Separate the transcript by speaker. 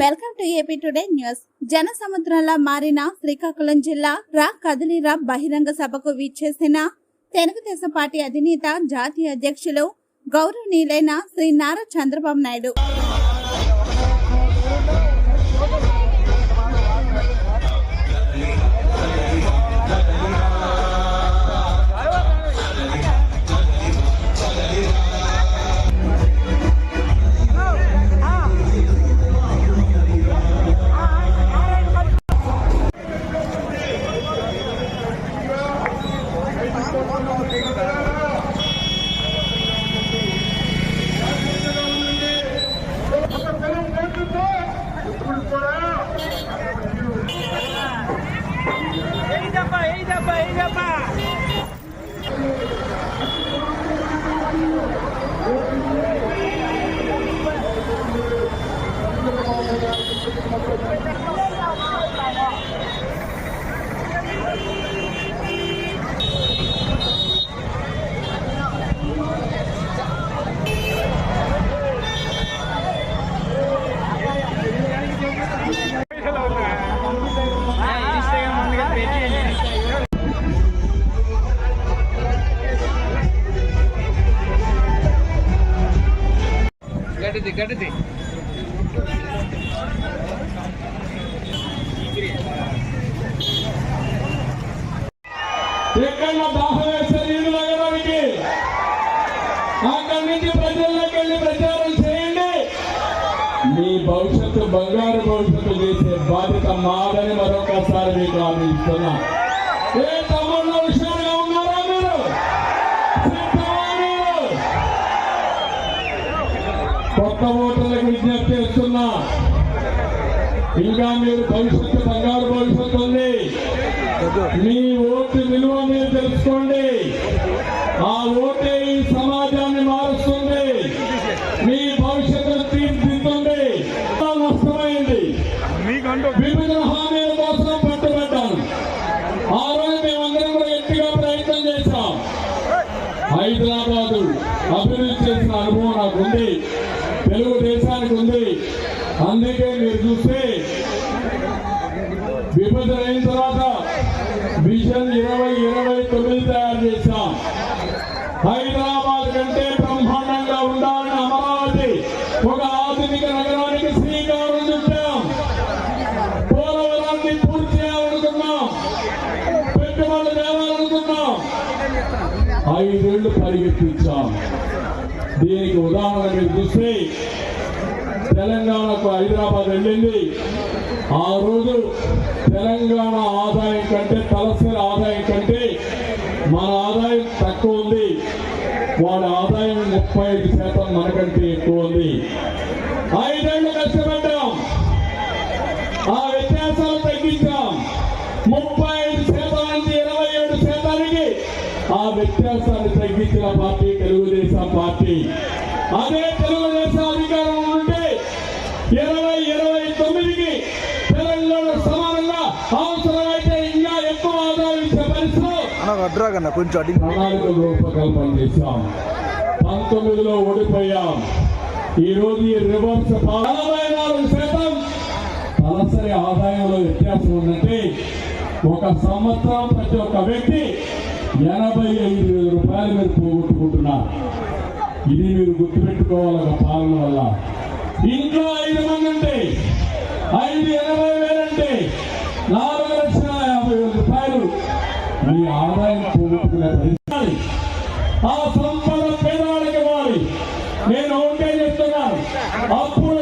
Speaker 1: Welcome to AP today news. జన సముద్రంలా మారిన శ్రీకాకుళం జిల్లా రా కదిలిరా బహిరంగ సభకు విచ్చేసిన తెలుగుదేశం పార్టీ అధినేత జాతీయ అధ్యక్షులు గౌరవనీయులైన శ్రీ నారా చంద్రబాబు నాయుడు.
Speaker 2: గడ్డిది గడ్డిది
Speaker 3: ఎక్కడ దాహం వేస్తే నీళ్ళు తాగడానికి. అక్కడి నుంచి ప్రజల్లోకి వెళ్ళి ప్రచారం చేయండి. మీ భవిష్యత్తు బంగారు భవిష్యత్తు చేసే బాధ్యత మాదని మరొకసారి మీకు ఆమె ఇస్తున్నా. ఇంకా మీరు భవిష్యత్తు బంగారు భవిష్యత్తు ఉంది మీ ఓటు విలువ మీరు తెలుసుకోండి. ఆ ఓటే ఈ సమాజాన్ని మారుస్తుంది. మీ భవిష్యత్తును తీర్చిదిద్దుతుంది. నష్టమైంది. విభజన హామీల కోసం పట్టుబడ్డాను ఆ రోజు మేమందరం కూడా గట్టిగా ప్రయత్నం చేశాం. హైదరాబాదు అభివృద్ధి చేసిన అనుభవం నాకు ఉంది తెలుగుదేశానికి ఉంది. అందుకే మీరు చూస్తే విభజన అయిన తర్వాత విజన్ ఇరవై ఇరవై తొమ్మిది తయారు చేశాం. హైదరాబాద్ కంటే బ్రహ్మాండంగా ఉండాలని అమరావతి ఒక ఆధునిక నగరానికి శ్రీకారం చుట్టాం. పోలవరాన్ని పూర్తి చేయాలనుకున్నాం. పెట్టుబడులు తేవాలనుకున్నాం. ఐదేళ్ళు పరిగెత్తించాం. దీనికి ఉదాహరణ మీరు చూస్తే తెలంగాణకు హైదరాబాద్ వెళ్ళింది. ఆ రోజు తెలంగాణ ఆదాయం కంటే తలసరి ఆదాయం కంటే మన ఆదాయం తక్కువ ఉంది. వాడి ఆదాయం ముప్పై ఐదు శాతం మనకంటే ఎక్కువ ఉంది. ఐదేళ్ళు కష్టపడ్డాం. ఆ వ్యత్యాసాలు తగ్గించాం. ముప్పై ఐదు శాతం నుంచి ఇరవై ఏడు శాతానికి ఆ వ్యత్యాసాన్ని తగ్గించిన పార్టీ తెలుగుదేశం పార్టీ. అదే తెలుగు అధికారం ఉంటే ఇరవై ఇరవై తొమ్మిదికి తెలంగాణ సమానంగా అవసరమైతే ఇంకా ఎక్కువ ఆదాయం ఇచ్చే పరిస్థితులు
Speaker 4: అడ్రాగన్న కొంచెం
Speaker 3: అడిగి రూపకల్పన చేశాం. పంతొమ్మిదిలో ఓడిపోయాం. ఈ రోజు ఈ రివర్స్ నలభై నాలుగు శాతం. తలసరి ఆదాయంలో వ్యత్యాసం ఉందంటే ఒక సంవత్సరం ప్రతి ఒక్క వ్యక్తి ఎనభై ఐదు వేల రూపాయలు మీరు పోగొట్టుకుంటున్నారు. ఇది మీరు గుర్తుపెట్టుకోవాలి ఒక పాలన వల్ల. ఇంట్లో ఐదు మంది అంటే ఐదు ఎనభై వేలంటే నాలుగు మీ ఆదాయం పోగొట్టుకునే ఆ సంపద పేదవాళ్ళకి ఇవ్వాలి. నేను ఒకటే చెప్తున్నాను అప్పుడు